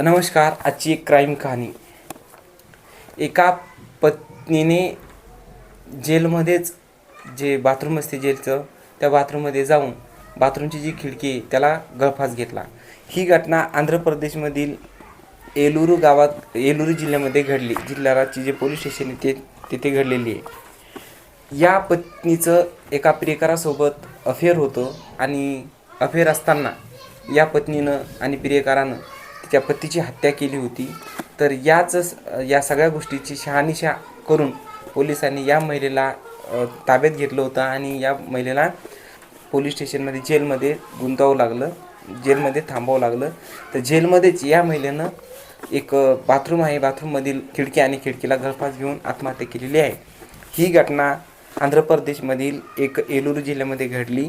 नमस्कार आजची एक क्राईम कहाणी. एका पत्नीने जेलमध्येच जे बाथरूम असते जेलचं त्या बाथरूममध्ये जाऊन बाथरूमची जी खिडकी आहे त्याला गळफास घेतला. ही घटना आंध्र प्रदेशमधील एलुरू गावात एलुरू जिल्ह्यामध्ये घडली. जिल्ह्याची जे पोलीस स्टेशन आहे ते तिथे घडलेली आहे. या पत्नीचं एका प्रियकरासोबत अफेअर होतं आणि अफेअर असताना या पत्नीनं आणि प्रियकरानं तिच्या पतीची हत्या केली होती. तर याच या सगळ्या गोष्टीची शहानिशा करून पोलिसांनी या महिलेला ताब्यात घेतलं होतं आणि या महिलेला पोलीस स्टेशनमध्ये जेलमध्ये गुंतावं लागलं. जेलमध्ये थांबावं लागलं. तर जेलमध्येच या महिलेनं एक बाथरूम आहे. बाथरूममधील खिडकी आणि खिडकीला गळफास घेऊन आत्महत्या केलेली आहे. ही घटना आंध्र प्रदेशमधील एक एलुरू जिल्ह्यामध्ये घडली.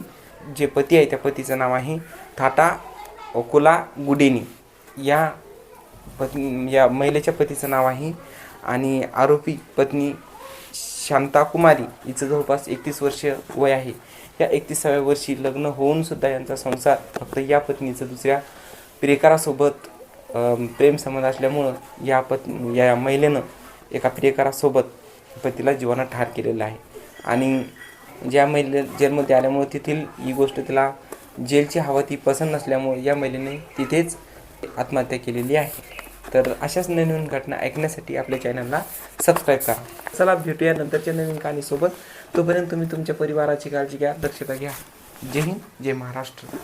जे पती आहे त्या पतीचं नाव आहे थाटा ओकुला गुडेनी. या पत्नी या महिलेच्या पतीचं नाव आहे आणि आरोपी पत्नी शांता कुमारी. हिचं जवळपास एकतीस वर्ष वय आहे. या एकतीसाव्या वर्षी लग्न होऊन सुद्धा यांचा संसार फक्त या पत्नीचं दुसऱ्या प्रियकरासोबत प्रेमसंबंध असल्यामुळं या पत् या महिलेनं एका प्रियकरासोबत पतीला जीवनात ठार केलेलं आहे. आणि ज्या महिले जेलमध्ये आल्यामुळे तेथील ही गोष्ट तिला जेलची हवा ती पसंत नसल्यामुळे या महिलेने तिथेच आत्महत्या केलेली आहे. तर अशाच नवीन घटना ऐकण्यासाठी आपल्या चॅनलला सबस्क्राईब करा. चला भेटूया नंतरच्या नवीन कहाणीसोबत. तोपर्यंत तुम्ही तुमच्या परिवाराची काळजी घ्या दक्षता घ्या. जय हिंद जय महाराष्ट्र.